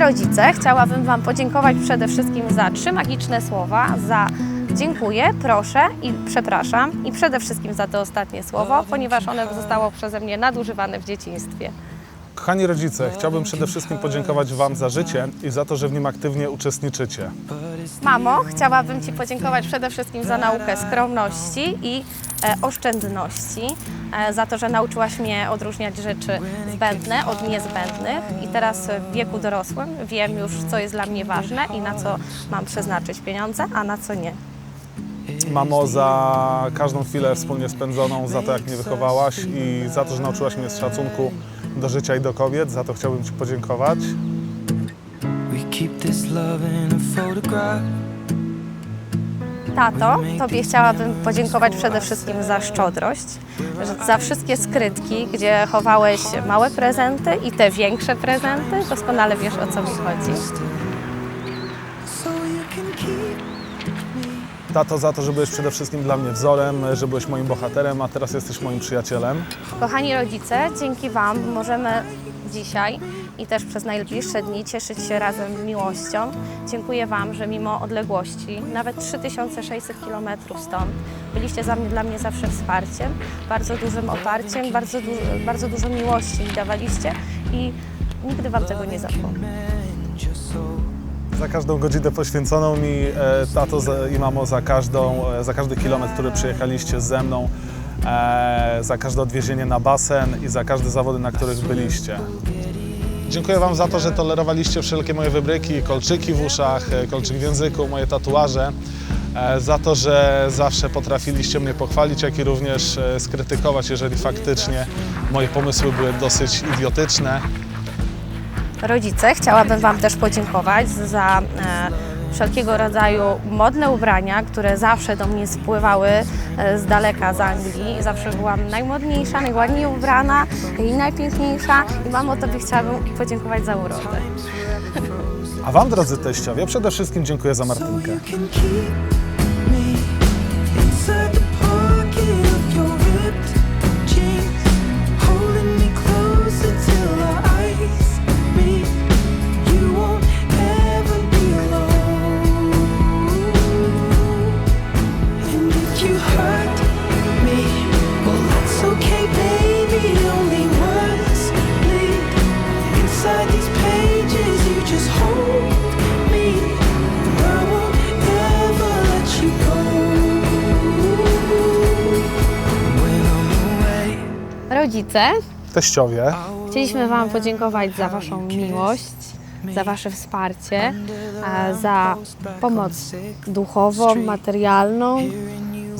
rodzice, chciałabym Wam podziękować przede wszystkim za trzy magiczne słowa, za dziękuję, proszę i przepraszam i przede wszystkim za to ostatnie słowo, ponieważ ono zostało przeze mnie nadużywane w dzieciństwie. Kochani rodzice, chciałbym przede wszystkim podziękować Wam za życie i za to, że w nim aktywnie uczestniczycie. Mamo, chciałabym Ci podziękować przede wszystkim za naukę skromności i e, oszczędności, e, za to, że nauczyłaś mnie odróżniać rzeczy zbędne od niezbędnych i teraz w wieku dorosłym wiem już, co jest dla mnie ważne i na co mam przeznaczyć pieniądze, a na co nie. Mamo, za każdą chwilę wspólnie spędzoną, za to, jak mnie wychowałaś i za to, że nauczyłaś mnie z szacunku do życia i do kobiet. Za to chciałbym Ci podziękować. Keep this love in a photograph. Tato, Tobie chciałabym podziękować przede wszystkim za szczodrość, że- za wszystkie skrytki, gdzie chowałeś małe prezenty i te większe prezenty. Doskonale wiesz, o co mi chodzi. Tato, za to, że byłeś przede wszystkim dla mnie wzorem, że byłeś moim bohaterem, a teraz jesteś moim przyjacielem. Kochani rodzice, dzięki Wam możemy dzisiaj i też przez najbliższe dni cieszyć się razem miłością. Dziękuję Wam, że mimo odległości, nawet 3600 km stąd, byliście za mnie, dla mnie zawsze wsparciem, bardzo dużym oparciem, bardzo, du bardzo dużo miłości mi dawaliście i nigdy Wam tego nie zapomnę. Za każdą godzinę poświęconą mi, e, tato i mamo, za, każdą, e, za każdy kilometr, który przyjechaliście ze mną, e, za każde odwiezienie na basen i za każde zawody, na których byliście. Dziękuję Wam za to, że tolerowaliście wszelkie moje wybryki, kolczyki w uszach, e, kolczyk w języku, moje tatuaże. E, Za to, że zawsze potrafiliście mnie pochwalić, jak i również e, skrytykować, jeżeli faktycznie moje pomysły były dosyć idiotyczne. Rodzice, chciałabym Wam też podziękować za wszelkiego rodzaju modne ubrania, które zawsze do mnie spływały e, z daleka z Anglii. Zawsze byłam najmodniejsza, najładniej ubrana i najpiękniejsza. I mamo, Tobie chciałabym podziękować za urodę. A Wam, drodzy teściowie, przede wszystkim dziękuję za Martynkę. Rodzice, Teściowie, chcieliśmy Wam podziękować za Waszą miłość, za Wasze wsparcie, za pomoc duchową, materialną,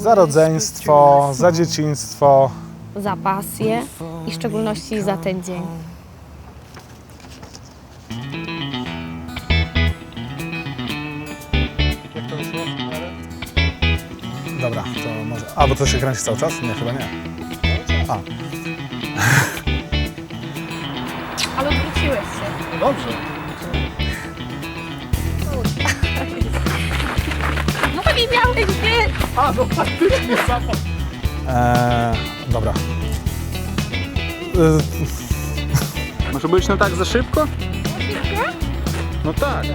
za rodzeństwo, za dzieciństwo. za pasję i w szczególności za ten dzień. Dobra, to może. A, bo to się kręci cały czas? Nie, chyba nie. A, Ale odwróciłeś się. dobrze. A, no faktycznie zapał. Eee, dobra. Eee, Może być no tak za szybko? No tak.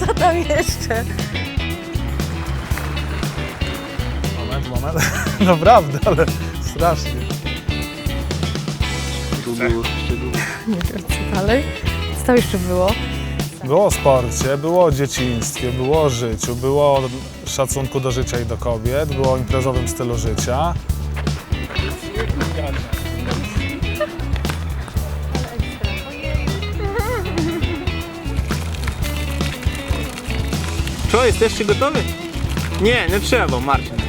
Co tam jeszcze? moment, moment. Naprawdę, ale strasznie. Tu było jeszcze długo. Nie wiem co dalej. Co tam jeszcze było? Było o sporcie, było o dzieciństwie, było o życiu, było o szacunku do życia i do kobiet, było o imprezowym stylu życia. Co, jesteście gotowi? Nie, nie trzeba, Marcin.